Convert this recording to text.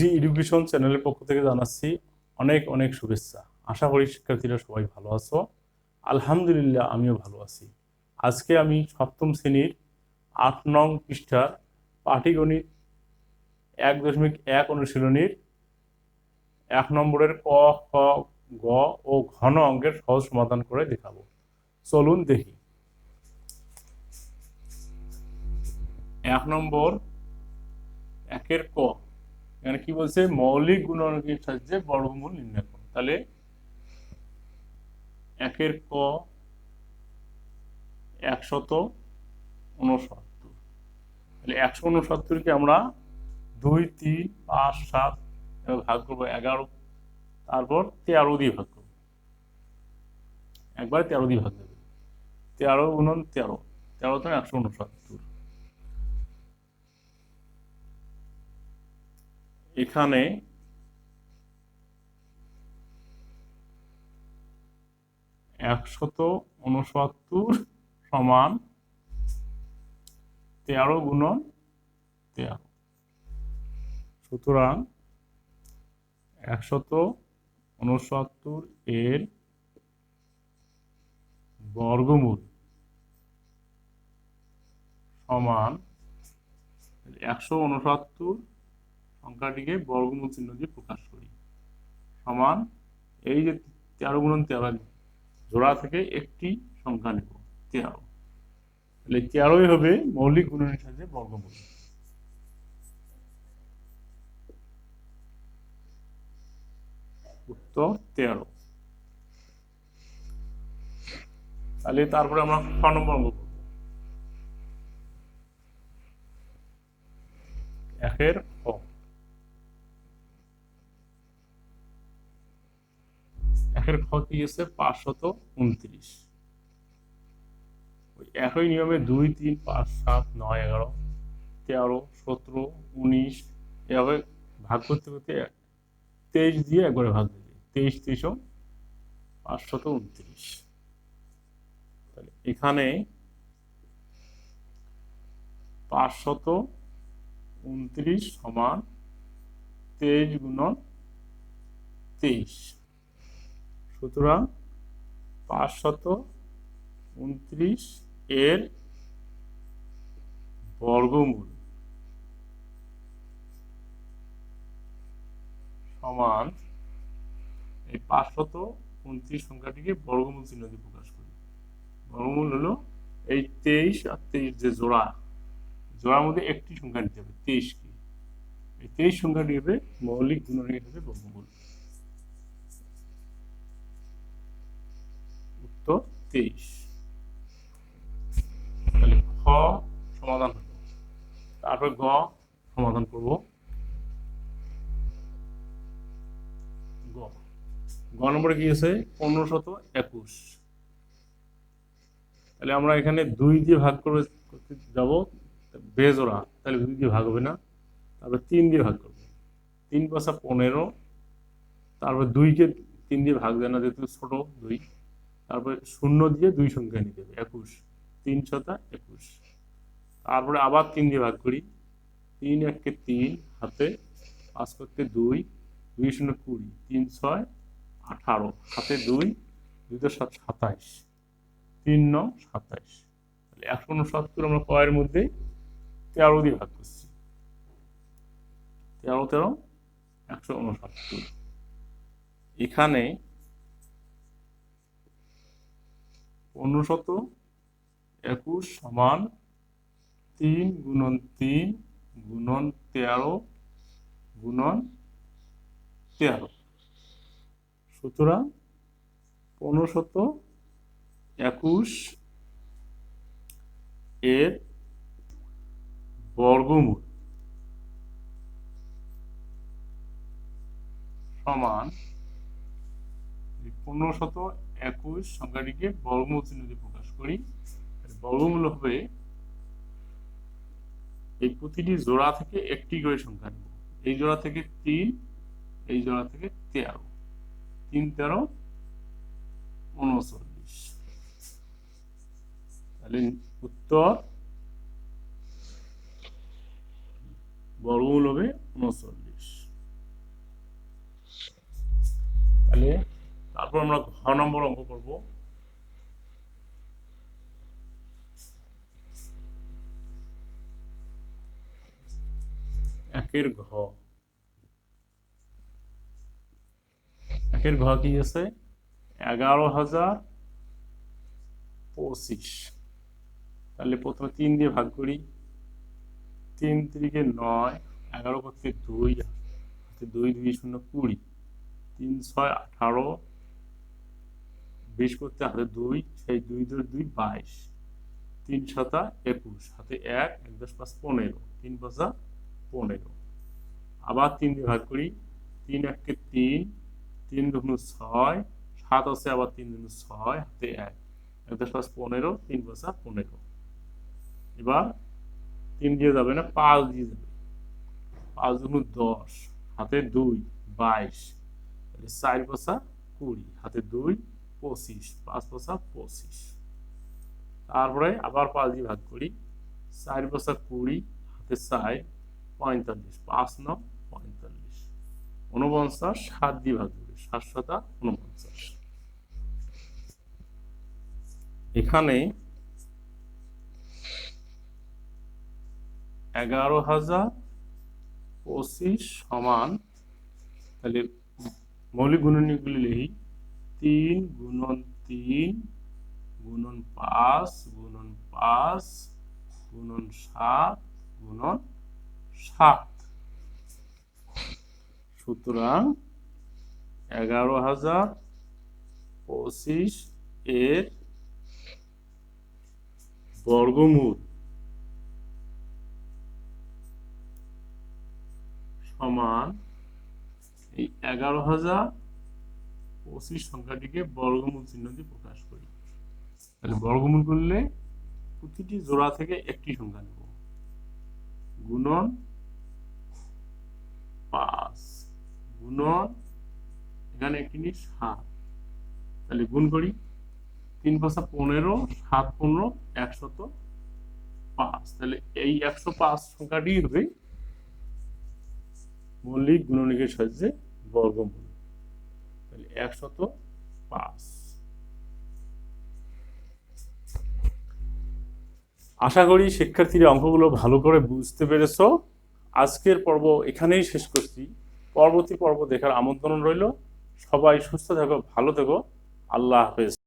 জি education চ্যানেলের পক্ষ থেকে জানাচ্ছি অনেক অনেক শুভেচ্ছা। আশা করি শিক্ষার্থীরা সবাই ভালো আছো। আলহামদুলিল্লাহ, আমিও ভালো আছি। আজকে আমি সপ্তম শ্রেণির আট নং পৃষ্ঠার পাটিগণিত এক দশমিক এক অনুশীলনীর এক নম্বরের ক, খ, গ ও ঘন অঙ্কের সহজ সমাধান করে দেখাবো। চলুন দেখি। এক নম্বর, একের ক। এখানে কি বলছে? মৌলিক গুণাঙ্কের সাহায্যে বর্গমূল নির্ণয় করুন তাহলে একের ক একশত উনসত্তর তাহলে একশো উনসত্তরকে আমরা দুই, তিন, পাঁচ, সাত ভাগ করব, এগারো। তারপর তেরো দিয়ে ভাগ করব। একবার তেরো দিয়ে ভাগ দেবে তেরো গুণন তেরো। তেরো তো একশো উনসত্তর এখানে একশত উনসত্তর সমান তেরো গুণন তেরো। সুতরাং একশত উনসত্তর এর বর্গমূল সমান একশো উনসত্তর সংখ্যাটিকে বর্গমূল চিহ্ন দিয়ে প্রকাশ করি। সমান এই যে তেরো গুণন তেরো জোড়া থেকে একটি সংখ্যা নেব, তেরো। তাহলে তেরোই হবে মৌলিক গুণনের সাথে বর্গমূল। উত্তর তেরো। তাহলে তারপরে আমরা ছ নম্বর অঙ্ক একের খ একের খ কি আছে পাঁচশত উনত্রিশ। একই নিয়মে দুই, তিন, পাঁচ, সাত, নয়, এগারো, তেরো, সতেরো, উনিশ, এভাবে ভাগ করতে করতে তেইশ দিয়ে একবারে ভাগ দেবে তেইশ তেইশও পাঁচশত উনত্রিশ। তাহলে এখানে পাঁচশত উনত্রিশ সমান তেইশ গুণন তেইশ। সুতরাং পাঁচশত উনত্রিশ এর বর্গমূল সমান এই পাঁচশত উনত্রিশ সংখ্যাটিকে বর্গমূল চিহ্ন দিয়ে প্রকাশ করি। বর্গমূল হলো এই তেইশ আর তেইশ যে জোড়া, জোড়ার মধ্যে একটি সংখ্যা নিতে হবে তেইশ কি এই তেইশ সংখ্যাটি হবে মৌলিক গুণনীয় হবে বর্গমূল। তেইশ। তাহলে খ সমাধান হলো তারপর গ সমাধান করব। গ গ নম্বরে কি আছে? পনেরো শত একুশ। তাহলে আমরা এখানে দুই দিয়ে ভাগ করে করতে যাব। বেজোড়া তাহলে দুই দিয়ে ভাগ হবে না। তারপর তিন দিয়ে ভাগ করব। তিন পাশা পনেরো। তারপর দুইকে তিন দিয়ে ভাগ দেয় না যেহেতু ছোট দুই। তারপরে শূন্য দিয়ে দুই সংখ্যা নিতে হবে, একুশ। তিন ছটা একুশ। তারপরে আবার তিন দিয়ে ভাগ করি। তিন এককে তিন হাতে পাঁচ করতে দুই দুই শূন্য কুড়ি, তিন ছয় আঠারো, হাতে দুই দুই সাত সাতাইশ, তিন ন সাতাইশ। তাহলে একশো উনসত্তর আমরা কয়ের মধ্যে তেরো দিয়ে ভাগ করছি। তেরো তেরো, একশো উনসত্তর। এখানে পনেরোশত একুশ সমান তিন গুণন তিন গুণন তেরো গুণন তেরো। সুতরাং পনেরোশত একুশ এর বর্গমূল সমান পনেরো শত একুশ সংখ্যাটিকে বর্গমূল চিহ্নতে প্রকাশ করি। বর্গমূল হবে এই প্রতিটি জোড়া থেকে একটি করে সংখ্যা নেব। এই জোড়া থেকে তিন, এই জোড়া থেকে তেরো। তিন, তেরো, উনচল্লিশ। তাহলে উত্তর বর্গমূল হবে উনচল্লিশ। তাহলে তারপর আমরা ঘ নম্বর অঙ্ক করব। একের ঘ। একের ঘ কি আছে? এগারো হাজার পঁচিশ। তাহলে প্রথমে তিন দিয়ে ভাগ করি। তিন তিরিকে নয়, এগারো করতে দুই দুই দুই, শূন্য, কুড়ি। তিন, ছয়, আঠারো বিশ করতে হাতে দুই, সেই দুই দুই দুই বাইশ। তিন সাতা একুশ হাতে এক এক দশ পাঁচ পনেরো, তিন পাঁচা পনেরো। আবার তিন দিয়ে ভাগ করি, তিন এককে তিন তিন দুগুণ ছয়, সাত আছে আবার তিন দুগুণ ছয় হাতে এক। এক দশ পাঁচ পনেরো, তিন পাঁচা পনেরো। এবার তিন দিয়ে যাবে না, পাঁচ দিয়ে যাবে। পাঁচ দুগুণ দশ হাতে দুই, বাইশ। চার পাঁচা কুড়ি হাতে দুই পঁচিশ, পাঁচ পাঁচা পঁচিশ। তারপরে আবার পাঁচ দিয়ে ভাগ করি, চার পাঁচা কুড়ি, হাতে চার, পঁয়তাল্লিশ, পাঁচ ন, পঁয়তাল্লিশ। উনপঞ্চাশ সাত দিয়ে ভাগ করি সাত সাতা উনপঞ্চাশ এখানে এগারো হাজার পঁচিশ সমান, তাহলে মৌলিক গুণনীগুলি লিখি। তিন, গুণন তিন, গুণন পাঁচ গুণন পাঁচ, গুণন সাত গুণন সাত। সুতরাং এগারো হাজার পঁচিশ এর বর্গমূল সমান এই এগারো হাজার পঁচিশ সংখ্যাটিকে বর্গমূল চিহ্ন দিয়ে প্রকাশ করি। তাহলে বর্গমূল করলে প্রতিটি জোড়া থেকে একটি সংখ্যা নেব। গুণন পাঁচ। গুণন, এখানে একটি নিই সাত। তাহলে গুণ করি। তিন পাঁচা পনেরো, সাত পনেরো, একশত পাঁচ। তাহলে এই একশো পাঁচ সংখ্যাটি হবে মৌলিক গুণনীকের সাহায্যে বর্গমূল। তাহলে একশত পাঁচ। আশা করি শিক্ষার্থীরা অঙ্কগুলো ভালো করে বুঝতে পেরেছ। আজকের পর্ব এখানেই শেষ করছি। পরবর্তী পর্ব দেখার আমন্ত্রণ রইল। সবাই সুস্থ থাকো, ভালো থেকো। আল্লাহ হাফেজ।